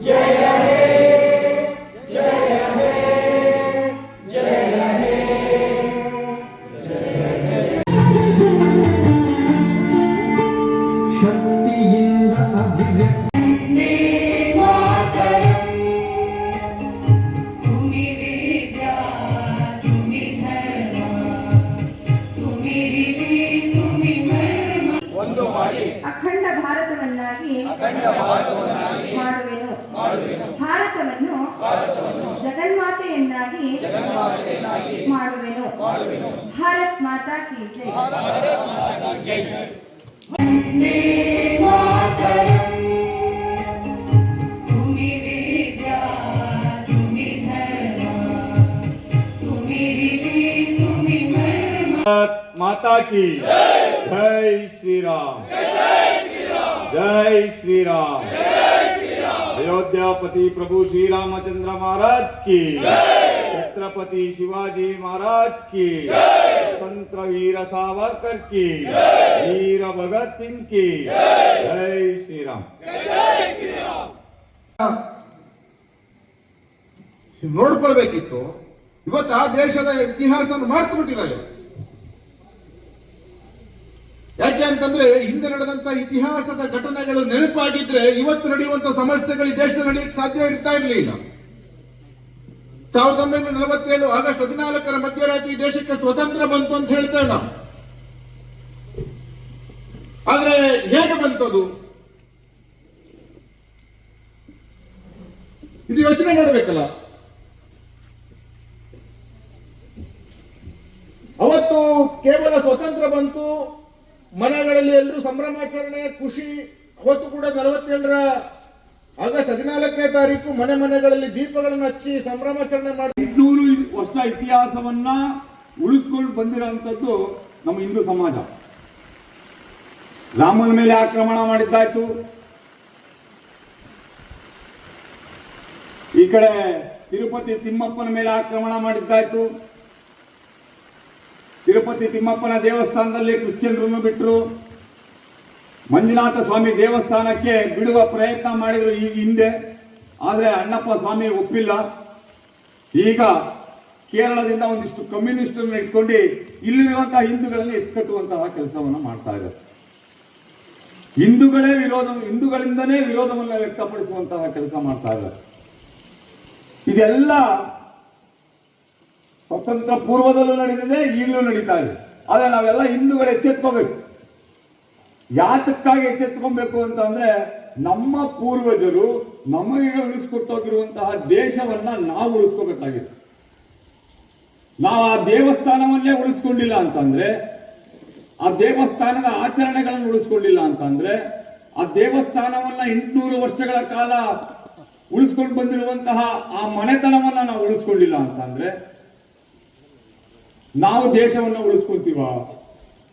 Jaya Bharat माता की जय। भारत माता की जय वंदे मातरम माता की जय श्री राम जय श्री राम अयोध्यापति प्रभु श्री रामचंद्र महाराज की छत्रपति शिवाजी महाराज की स्वतंत्र वीर सावरकर की वीर भगत सिंह की जय श्री राम ನೋಡ್ಕೊಳ್ಬೇಕಿತ್ತು ಇವತ್ತು ಆ ದೇಶದ ಇತಿಹಾಸವನ್ನು ಮರೆತು ಬಿಟ್ಟಿದ್ದಾರೆ ಇವತ್ತು ಯಾಕೆ ಅಂತಂದ್ರೆ ಹಿಂದೆ ನಡೆದಂತ ಇತಿಹಾಸದ ಘಟನೆಗಳು ನೆನಪಾಗಿದ್ರೆ ಇವತ್ತು ನಡೆಯುವಂತ ಸಮಸ್ಯೆಗಳು ಈ ದೇಶದಲ್ಲಿ ನಡೆಯಕ್ಕೆ ಸಾಧ್ಯ ಇರ್ತಾ ಇರಲಿಲ್ಲ ಸಾವಿರದ ಒಂಬೈನೂರ ನಲವತ್ತೇಳು ಆಗಸ್ಟ್ ಹದಿನಾಲ್ಕರ ಮಧ್ಯರಾತ್ರಿ ದೇಶಕ್ಕೆ ಸ್ವತಂತ್ರ ಬಂತು ಅಂತ ಹೇಳ್ತೇವೆ ನಾವು. ಆದ್ರೆ ಹೇಗೆ ಬಂತದು? ಇದು ಯೋಚನೆ ಮಾಡಬೇಕಲ್ಲ. ಅವತ್ತು ಕೇವಲ ಸ್ವತಂತ್ರ ಬಂತು, ಮನೆಗಳಲ್ಲಿ ಎಲ್ಲರೂ ಸಂಭ್ರಮಾಚರಣೆ, ಖುಷಿ, ಅವತ್ತು ಕೂಡ ನಲವತ್ತೇಳರ ಆಗಸ್ಟ್ ಹದಿನಾಲ್ಕನೇ ತಾರೀಕು ಮನೆ ಮನೆಗಳಲ್ಲಿ ದೀಪಗಳನ್ನು ಹಚ್ಚಿ ಸಂಭ್ರಮಾಚರಣೆ ಮಾಡಿ. ಇನ್ನೂರು ವರ್ಷ ಇತಿಹಾಸವನ್ನ ಉಳಿಸ್ಕೊಂಡು ಬಂದಿರುವಂತದ್ದು ನಮ್ಮ ಹಿಂದೂ ಸಮಾಜ. ರಾಮನ ಮೇಲೆ ಆಕ್ರಮಣ ಮಾಡಿದ್ದಾಯ್ತು. ಈ ಕಡೆ ತಿರುಪತಿ ತಿಮ್ಮಪ್ಪನ ಮೇಲೆ ಆಕ್ರಮಣ ಮಾಡಿದ್ದಾಯ್ತು. ತಿರುಪತಿ ತಿಮ್ಮಪ್ಪನ ದೇವಸ್ಥಾನದಲ್ಲಿ ಕ್ರಿಶ್ಚಿಯನ್ರನ್ನು ಬಿಟ್ಟರು ಮಂಜುನಾಥ ಸ್ವಾಮಿ ದೇವಸ್ಥಾನಕ್ಕೆ ಬಿಡುವ ಪ್ರಯತ್ನ ಮಾಡಿದ್ರು ಈ ಹಿಂದೆ, ಆದರೆ ಅಣ್ಣಪ್ಪ ಸ್ವಾಮಿ ಒಪ್ಪಿಲ್ಲ. ಈಗ ಕೇರಳದಿಂದ ಒಂದಿಷ್ಟು ಕಮ್ಯುನಿಸ್ಟರನ್ನು ಇಟ್ಕೊಂಡು ಇಲ್ಲಿರುವಂತಹ ಹಿಂದೂಗಳನ್ನು ಎತ್ಕಟ್ಟುವಂತಹ ಕೆಲಸವನ್ನು ಮಾಡ್ತಾ ಇದ್ದಾರೆ. ಹಿಂದೂಗಳೇ ವಿರೋಧ, ಹಿಂದೂಗಳಿಂದನೇ ವಿರೋಧವನ್ನು ವ್ಯಕ್ತಪಡಿಸುವಂತಹ ಕೆಲಸ ಮಾಡ್ತಾ ಇದ್ದಾರೆ. ಇದೆಲ್ಲ ಸ್ವತಂತ್ರ ಪೂರ್ವದಲ್ಲೂ ನಡೆದಿದೆ, ಈಗಲೂ ನಡೀತಾ ಇದೆ. ಆದರೆ ನಾವೆಲ್ಲ ಹಿಂದೂಗಳು ಎಚ್ಚೆತ್ಕೋಬೇಕು. ಯಾತಕ್ಕಾಗಿ ಎಚ್ಚೆತ್ಕೊಬೇಕು ಅಂತ ಅಂದ್ರೆ ನಮ್ಮ ಪೂರ್ವಜರು ನಮಗೆ ಉಳಿಸ್ಕೊಟ್ಟೋಗಿರುವಂತಹ ದೇಶವನ್ನ ನಾವು ಉಳಿಸ್ಕೋಬೇಕಾಗಿದೆ. ನಾವು ಆ ದೇವಸ್ಥಾನವನ್ನೇ ಉಳಿಸ್ಕೊಂಡಿಲ್ಲ ಅಂತಂದ್ರೆ, ಆ ದೇವಸ್ಥಾನದ ಆಚರಣೆಗಳನ್ನು ಉಳಿಸ್ಕೊಂಡಿಲ್ಲ ಅಂತಂದ್ರೆ, ಆ ದೇವಸ್ಥಾನವನ್ನ ಎಂಟುನೂರು ವರ್ಷಗಳ ಕಾಲ ಉಳಿಸ್ಕೊಂಡು ಬಂದಿರುವಂತಹ ಆ ಮನೆತನವನ್ನ ನಾವು ಉಳಿಸ್ಕೊಂಡಿಲ್ಲ ಅಂತಂದ್ರೆ, ನಾವು ದೇಶವನ್ನ ಉಳಿಸ್ಕೊಂತೀವ?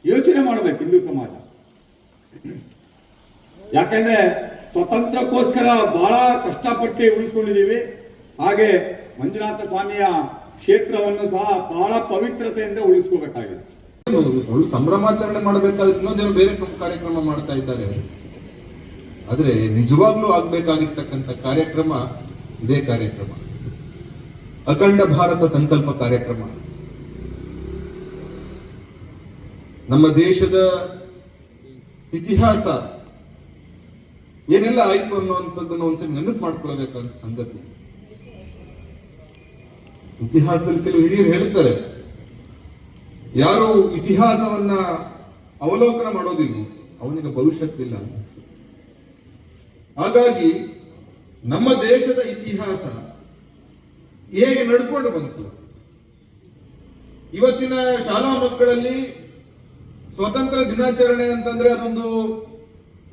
ಯೋಚನೆ ಮಾಡ್ಬೇಕು ಹಿಂದೂ ಸಮಾಜ. ಯಾಕಂದ್ರೆ ಸ್ವತಂತ್ರಕ್ಕೋಸ್ಕರ ಬಹಳ ಕಷ್ಟಪಟ್ಟು ಉಳಿಸ್ಕೊಂಡಿದ್ದೀವಿ. ಹಾಗೆ ಮಂಜುನಾಥ ಸ್ವಾಮಿಯ ಕ್ಷೇತ್ರವನ್ನು ಸಹ ಬಹಳ ಪವಿತ್ರತೆಯಿಂದ ಉಳಿಸ್ಕೋಬೇಕಾಗಿದೆ. ಸಂಭ್ರಮಾಚರಣೆ ಮಾಡಬೇಕಾದ್ರೆ ಇನ್ನೊಂದೇನು ಬೇರೆ ಕಾರ್ಯಕ್ರಮ ಮಾಡ್ತಾ ಇದ್ದಾರೆ. ಆದರೆ ನಿಜವಾಗ್ಲೂ ಆಗ್ಬೇಕಾಗಿರ್ತಕ್ಕಂಥ ಕಾರ್ಯಕ್ರಮ ಇದೇ ಕಾರ್ಯಕ್ರಮ. ಅಖಂಡ ಭಾರತ ಸಂಕಲ್ಪ ಕಾರ್ಯಕ್ರಮ. ನಮ್ಮ ದೇಶದ ಇತಿಹಾಸ ಏನೆಲ್ಲ ಆಯ್ತು ಅನ್ನುವಂಥದ್ದನ್ನು ಒಂದ್ಸರಿ ನೆನಪು ಮಾಡ್ಕೊಳ್ಬೇಕಂತ ಸಂಗತಿ. ಇತಿಹಾಸದಲ್ಲಿ ಕೆಲವು ಹಿರಿಯರು ಹೇಳುತ್ತಾರೆ, ಯಾರು ಇತಿಹಾಸವನ್ನ ಅವಲೋಕನ ಮಾಡೋದಿಲ್ಲ ಅವನಿಗೆ ಭವಿಷ್ಯಕ್ಕಿಲ್ಲ ಅಂತ. ಹಾಗಾಗಿ ನಮ್ಮ ದೇಶದ ಇತಿಹಾಸ ಹೇಗೆ ನಡ್ಕೊಂಡು ಬಂತು? ಇವತ್ತಿನ ಶಾಲಾ ಮಕ್ಕಳಲ್ಲಿ ಸ್ವತಂತ್ರ ದಿನಾಚರಣೆ ಅಂತಂದ್ರೆ ಅದೊಂದು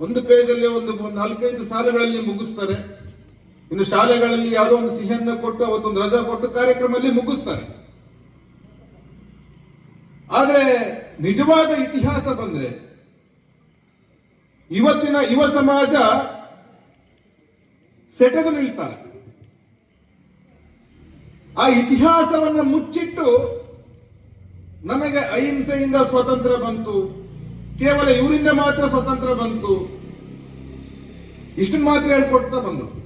ಒಂದು ಪೇಜಲ್ಲಿ ಒಂದು ನಾಲ್ಕೈದು ಸಾಲುಗಳಲ್ಲಿ ಮುಗಿಸ್ತಾರೆ. ಇನ್ನು ಶಾಲೆಗಳಲ್ಲಿ ಯಾವುದೋ ಒಂದು ಸಿಹಿಯನ್ನ ಕೊಟ್ಟು ಅವತ್ತೊಂದು ರಜಾ ಕೊಟ್ಟು ಕಾರ್ಯಕ್ರಮದಲ್ಲಿ ಮುಗಿಸ್ತಾರೆ. ಆದ್ರೆ ನಿಜವಾದ ಇತಿಹಾಸ ಬಂದ್ರೆ ಇವತ್ತಿನ ಯುವ ಸಮಾಜ ಸೆಟೆದು ನಿಲ್ತಾರೆ ಆ ಇತಿಹಾಸವನ್ನ ಮುಚ್ಚಿಟ್ಟು ನಮಗೆ ಅಹಿಂಸೆಯಿಂದ ಸ್ವಾತಂತ್ರ್ಯ ಬಂತು. ಕೇವಲ ಇವರಿಂದ ಮಾತ್ರ ಸ್ವತಂತ್ರ ಬಂತು. ಇಷ್ಟು ಮಾತ್ರ ಹೇಳ್ಕೊಡ್ತಾ ಬಂದು.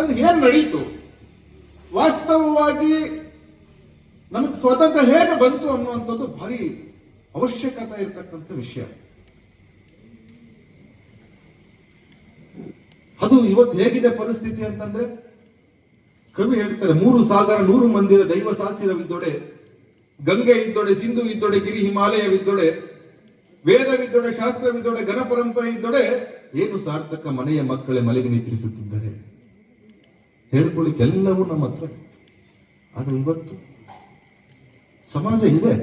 ಅದು ಏನ್ ನಡೀತು? ವಾಸ್ತವವಾಗಿ ನಮಗೆ ಸ್ವತಂತ್ರ ಹೇಗೆ ಬಂತು ಅನ್ನುವಂಥದ್ದು ಭಾರಿ ಅವಶ್ಯಕತೆ ಇರತಕ್ಕಂಥ ವಿಷಯ. ಅದು ಇವತ್ತು ಹೇಗಿದೆ ಪರಿಸ್ಥಿತಿ ಅಂತಂದ್ರೆ, ಕವಿ ಹೇಳ್ತಾರೆ, ಮೂರು ಸಾಗರ ನೂರು ಮಂದಿರ ದೈವ ಸಾಸಿರವಿದ್ದೊಡೆ ಗಂಗೆ ಇದ್ದೊಡೆ, ಸಿಂಧು ಇದ್ದೊಡೆ, ಗಿರಿ ಹಿಮಾಲಯವಿದ್ದೊಡೆ ವೇದವಿದ್ದೊಡೆ ಶಾಸ್ತ್ರವಿದ್ದೊಡೆ ಘನ ಪರಂಪರೆ ಇದ್ದೊಡೆ ಏನು ಸಾರ್ಥಕ ಮನೆಯ ಮಕ್ಕಳೇ ಮಲೆಗೆ ನಿದ್ರಿಸುತ್ತಿದ್ದಾರೆ? ಹೇಳ್ಕೊಳ್ಳಿಕ್ಕೆಲ್ಲವೂ ನಮ್ಮ ಹತ್ರ. ಆದ್ರೆ ಇವತ್ತು ಸಮಾಜ ಇದೆ.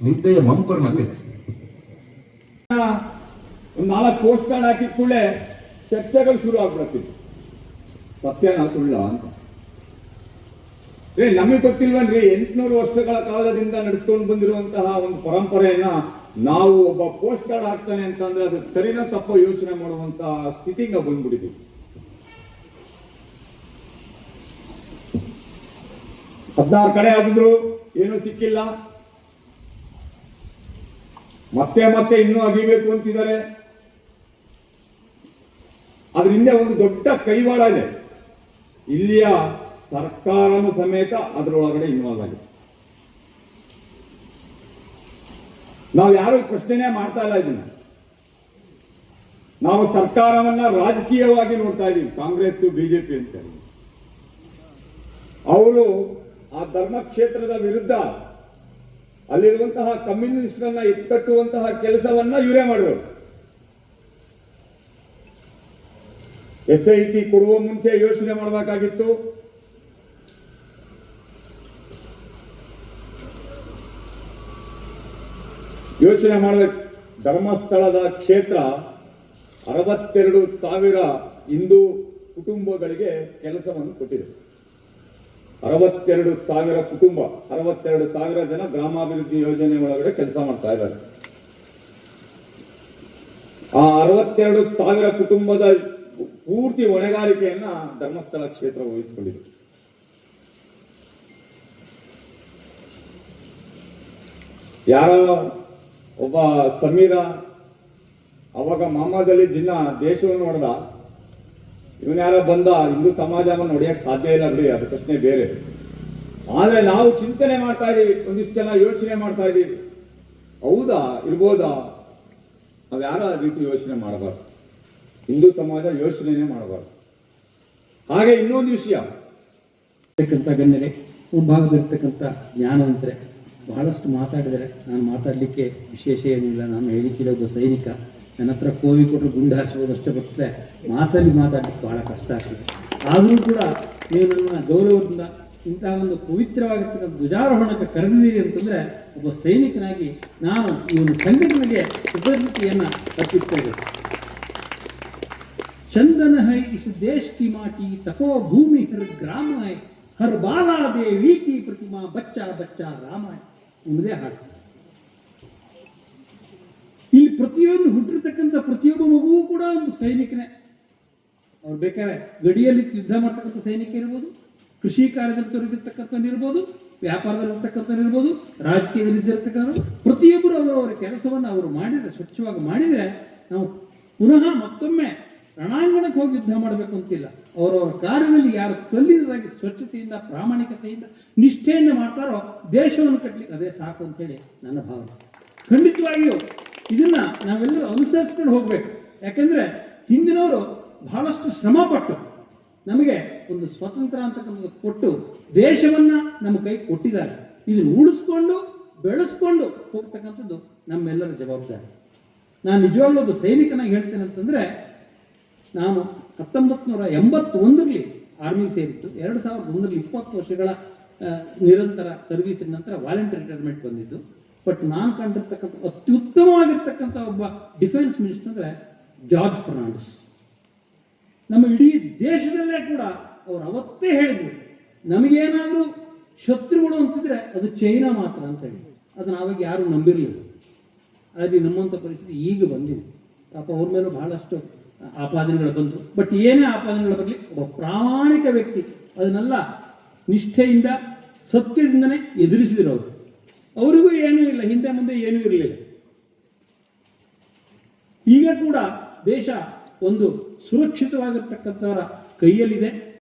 ನಿದ್ದೆಯ ಮಂಪರ್ನಲ್ಲಿದೆ ನಾಲ್ಕು ಪೋಸ್ಟ್ ಕಾರ್ಡ್ ಹಾಕಿದ ಕೂಡಲೇ ಚರ್ಚೆಗಳು ಶುರು ಆಗ್ಬಿಡತ್ತಿ ಸತ್ಯನ ಸುಳ್ಳ ಅಂತ. ಏ, ನಮಗೆ ಗೊತ್ತಿಲ್ವನ್ರಿ? ಎಂಟುನೂರು ವರ್ಷಗಳ ಕಾಲದಿಂದ ನಡೆಸ್ಕೊಂಡು ಬಂದಿರುವಂತಹ ಒಂದು ಪರಂಪರೆಯನ್ನ ನಾವು ಒಬ್ಬ ಪೋಸ್ಟ್ ಕಾರ್ಡ್ ಹಾಕ್ತಾನೆ ಅಂತಂದ್ರೆ ಅದು ಸರಿನಾ ತಪ್ಪ ಯೋಚನೆ ಮಾಡುವಂತಹ ಸ್ಥಿತಿಗೆ ಬಂದ್ಬಿಟ್ಟಿದ್ವಿ. ಹದಿನಾರು ಕಡೆ ಆಗಿದ್ರು ಏನೂ ಸಿಕ್ಕಿಲ್ಲ. ಮತ್ತೆ ಮತ್ತೆ ಇನ್ನೂ ಅಗಿಬೇಕು ಅಂತಿದ್ದಾರೆ. ಅದ್ರ ಹಿಂದೆ ಒಂದು ದೊಡ್ಡ ಕೈವಾಡ ಇದೆ. ಇಲ್ಲಿಯ ಸರ್ಕಾರನು ಸಮೇತ ಅದರೊಳಗಡೆ ಇನ್ವಾಲ್ವ್ ಆಗಿದೆ. ನಾವು ಯಾರು ಪ್ರಶ್ನೆನೇ ಮಾಡ್ತಾ ಇಲ್ಲ ಇದನ್ನ. ನಾವು ಸರ್ಕಾರವನ್ನ ರಾಜಕೀಯವಾಗಿ ನೋಡ್ತಾ ಇದೀವಿ, ಕಾಂಗ್ರೆಸ್, ಬಿಜೆಪಿ ಅಂತ. ಅವರು ಆ ಧರ್ಮಕ್ಷೇತ್ರದ ವಿರುದ್ಧ ಅಲ್ಲಿರುವಂತಹ ಕಮ್ಯುನಿಸ್ಟರನ್ನ ಎತ್ಕಟ್ಟುವಂತಹ ಕೆಲಸವನ್ನ ಇವರೇ ಮಾಡಿದ್ರು ಎಸ್ ಐ ಟಿ ಕೊಡುವ ಮುಂಚೆ ಯೋಚನೆ ಮಾಡಬೇಕಾಗಿತ್ತು. ಯೋಚನೆ ಮಾಡಿದ, ಧರ್ಮಸ್ಥಳದ ಕ್ಷೇತ್ರ ಅರವತ್ತೆರಡು ಸಾವಿರ ಹಿಂದೂ ಕುಟುಂಬಗಳಿಗೆ ಕೆಲಸವನ್ನು ಕೊಟ್ಟಿದೆ. ಅರವತ್ತೆರಡು ಸಾವಿರ ಕುಟುಂಬ, ಅರವತ್ತೆರಡು ಸಾವಿರ ಜನ ಗ್ರಾಮಾಭಿವೃದ್ಧಿ ಯೋಜನೆ ಒಳಗಡೆ ಕೆಲಸ ಮಾಡ್ತಾ ಇದ್ದಾರೆ. ಆ ಅರವತ್ತೆರಡು ಸಾವಿರ ಕುಟುಂಬದ ಪೂರ್ತಿ ಹೊಣೆಗಾರಿಕೆಯನ್ನ ಧರ್ಮಸ್ಥಳ ಕ್ಷೇತ್ರ ವಹಿಸಿಕೊಂಡಿದೆ. ಯಾರೋ ಒಬ್ಬ ಸಮೀರ, ಅವಾಗ ಮಾಮಾದಲ್ಲಿ ಜಿನ್ನ ದೇಶವನ್ನು ನೋಡ್ದ ಇವನ್ ಯಾರೋ ಬಂದ, ಹಿಂದೂ ಸಮಾಜವನ್ನು ನೋಡಿಯಕ್ ಸಾಧ್ಯ ಇಲ್ಲ ಬಿಡಿ, ಅದು ಪ್ರಶ್ನೆ ಬೇರೆ. ಆದ್ರೆ ನಾವು ಚಿಂತನೆ ಮಾಡ್ತಾ ಇದೀವಿ, ಒಂದಿಷ್ಟು ಜನ ಯೋಚನೆ ಮಾಡ್ತಾ ಇದೀವಿ. ಹೌದಾ, ಇರ್ಬೋದಾ? ನಾವ್ ಯಾರ ರೀತಿ ಯೋಚನೆ ಮಾಡಬಾರ್ದು? ಹಿಂದೂ ಸಮಾಜ ಯೋಚನೆನೇ ಮಾಡಬಾರ್ದು. ಹಾಗೆ ಇನ್ನೊಂದು ವಿಷಯ. ಗಣ್ಯರೇ ಮುಂಭಾಗದಲ್ಲಿರ್ತಕ್ಕಂಥ ಜ್ಞಾನವಂತರೆ ಬಹಳಷ್ಟು ಮಾತಾಡಿದರೆ ನಾನು ಮಾತಾಡಲಿಕ್ಕೆ ವಿಶೇಷ ಏನಿಲ್ಲ. ನಾನು ಹೇಳಿಕೆಯಲ್ಲಿ ಒಬ್ಬ ಸೈನಿಕ. ನನ್ನ ಹತ್ರ ಕೋವಿ ಕೊಟ್ಟರು ಗುಂಡು ಹಾರಿಸೋದಷ್ಟೇ ಬರ್ತದೆ. ಮಾತಲ್ಲಿ ಮಾತಾಡಲಿಕ್ಕೆ ಬಹಳ ಕಷ್ಟ ಆಗ್ತದೆ. ಆದರೂ ಕೂಡ ನೀವು ನನ್ನ ಗೌರವದಿಂದ ಇಂತಹ ಒಂದು ಪವಿತ್ರವಾಗಿರ್ತಕ್ಕಂಥ ಧ್ವಜಾರೋಹಣಕ್ಕೆ ಕರೆದಿದ್ದೀರಿ ಅಂತಂದರೆ ಒಬ್ಬ ಸೈನಿಕನಾಗಿ ನಾನು ಈ ಒಂದು ಸಂಘಟನೆಗೆ ಕೃತಜ್ಞತೆಯನ್ನು ತಪ್ಪಿಸ್ತೇನೆ. ಚಂದನ ಹೈ ಇಸ್ ದೇಶ್ ಕಿ ಮಾಟಿ ತಪೋ ಭೂಮಿ ಹರ್ ಗ್ರಾಮ ಹೈ. ಹರ್ ಬಾಲಾ ದೇವಿ ಕಿ ಪ್ರತಿಮಾ ಬಚ್ಚಾ ಬಚ್ಚಾ ರಾಮಾಯ್ ನಿಮ್ಮದೇ ಹಾಡು. ಇಲ್ಲಿ ಪ್ರತಿಯೊಂದು ಹುಟ್ಟಿರ್ತಕ್ಕಂಥ ಪ್ರತಿಯೊಬ್ಬ ಮಗುವೂ ಕೂಡ ಒಂದು ಸೈನಿಕನೇ. ಅವ್ರು ಬೇಕಾದ್ರೆ ಗಡಿಯಲ್ಲಿ ಯುದ್ಧ ಮಾಡ್ತಕ್ಕಂಥ ಸೈನಿಕ ಇರ್ಬೋದು, ಕೃಷಿ ಕಾರ್ಯದಲ್ಲಿ ತೊಡಗಿರ್ತಕ್ಕಂಥ ಇರ್ಬೋದು, ವ್ಯಾಪಾರದಲ್ಲಿ ಇರ್ತಕ್ಕಂಥ ಇರ್ಬೋದು, ರಾಜಕೀಯದಲ್ಲಿ ಇದ್ದಿರ್ತಕ್ಕಂಥ ಪ್ರತಿಯೊಬ್ಬರು ಅವರ ಕೆಲಸವನ್ನು ಅವರು ಮಾಡಿದರೆ, ಸ್ವಚ್ಛವಾಗಿ ಮಾಡಿದರೆ ನಾವು ಪುನಃ ಮತ್ತೊಮ್ಮೆ ರಣಾಂಗಣಕ್ಕೆ ಹೋಗಿ ಯುದ್ಧ ಮಾಡಬೇಕು ಅಂತಿಲ್ಲ. ಅವರವರ ಕಾರ್ಯದಲ್ಲಿ ಯಾರು ಕಲ್ಲಿದಾಗಿ ಸ್ವಚ್ಛತೆಯಿಂದ, ಪ್ರಾಮಾಣಿಕತೆಯಿಂದ ನಿಷ್ಠೆಯನ್ನು ಮಾಡ್ತಾರೋ ದೇಶವನ್ನು ಕಟ್ಟಲಿಕ್ಕೆ ಅದೇ ಸಾಕು ಅಂತೇಳಿ ನನ್ನ ಭಾವನೆ. ಖಂಡಿತವಾಗಿಯೂ ಇದನ್ನ ನಾವೆಲ್ಲರೂ ಅನುಸರಿಸ್ಕೊಂಡು ಹೋಗ್ಬೇಕು. ಯಾಕಂದ್ರೆ ಹಿಂದಿನವರು ಬಹಳಷ್ಟು ಶ್ರಮ ಪಟ್ಟು ನಮಗೆ ಒಂದು ಸ್ವತಂತ್ರ ಅಂತಕ್ಕಂಥದ್ದು ಕೊಟ್ಟು ದೇಶವನ್ನ ನಮ್ಮ ಕೈ ಕೊಟ್ಟಿದ್ದಾರೆ. ಇದನ್ನು ಉಳಿಸ್ಕೊಂಡು, ಬೆಳೆಸ್ಕೊಂಡು ಹೋಗ್ತಕ್ಕಂಥದ್ದು ನಮ್ಮೆಲ್ಲರ ಜವಾಬ್ದಾರಿ. ನಾನು ನಿಜವಾಗ್ಲೂ ಒಬ್ಬ ಸೈನಿಕನಾಗಿ ಹೇಳ್ತೇನೆ ಅಂತಂದ್ರೆ ನಾನು ಹತ್ತೊಂಬತ್ತು ನೂರ ಎಂಬತ್ತೊಂದರಲ್ಲಿ ಆರ್ಮಿ ಸೇರಿತ್ತು ಎರಡು ಸಾವಿರದ ಒಂದರಲ್ಲಿ ಇಪ್ಪತ್ತು ವರ್ಷಗಳ ನಿರಂತರ ಸರ್ವಿಸಿನ ನಂತರ ವಾಲಂಟಿಯರ್ ರಿಟೈರ್ಮೆಂಟ್ ಬಂದಿದ್ದು. ಬಟ್ ನಾನು ಕಂಡಿರ್ತಕ್ಕಂಥ ಅತ್ಯುತ್ತಮವಾಗಿರ್ತಕ್ಕಂಥ ಒಬ್ಬ ಡಿಫೆನ್ಸ್ ಮಿನಿಸ್ಟರ್ ಅಂದರೆ ಜಾರ್ಜ್ ಫರ್ನಾಂಡಿಸ್ ನಮ್ಮ ಇಡೀ ದೇಶದಲ್ಲೇ ಕೂಡ ಅವ್ರು ಅವತ್ತೇ ಹೇಳಿದ್ರು, ನಮಗೇನಾದರೂ ಶತ್ರುಗಳು ಅಂತಿದ್ರೆ ಅದು ಚೈನಾ ಮಾತ್ರ ಅಂತ ಹೇಳಿ. ಅದು ನಾವಾಗ ಯಾರು ನಂಬಿರಲಿಲ್ಲ. ಆದರೆ ನಮ್ಮಂಥ ಪರಿಸ್ಥಿತಿ ಈಗ ಬಂದಿದೆ. ಪಾಪ ಅವ್ರ ಮೇಲೂ ಬಹಳಷ್ಟು ಆಪಾದನೆಗಳು ಬಂತು ಬಟ್ ಏನೇ ಆಪಾದನೆಗಳು ಬರಲಿ, ಒಬ್ಬ ಪ್ರಾಮಾಣಿಕ ವ್ಯಕ್ತಿ ಅದನ್ನೆಲ್ಲ ನಿಷ್ಠೆಯಿಂದ, ಸತ್ಯದಿಂದನೇ ಎದುರಿಸಿದ್ರು ಅವರು. ಅವರಿಗೂ ಏನೂ ಇಲ್ಲ, ಹಿಂದೆ ಮುಂದೆ ಏನೂ ಇರಲಿಲ್ಲ. ಈಗ ಕೂಡ ದೇಶ ಒಂದು ಸುರಕ್ಷಿತವಾಗಿರ್ತಕ್ಕಂಥವರ ಕೈಯಲ್ಲಿದೆ.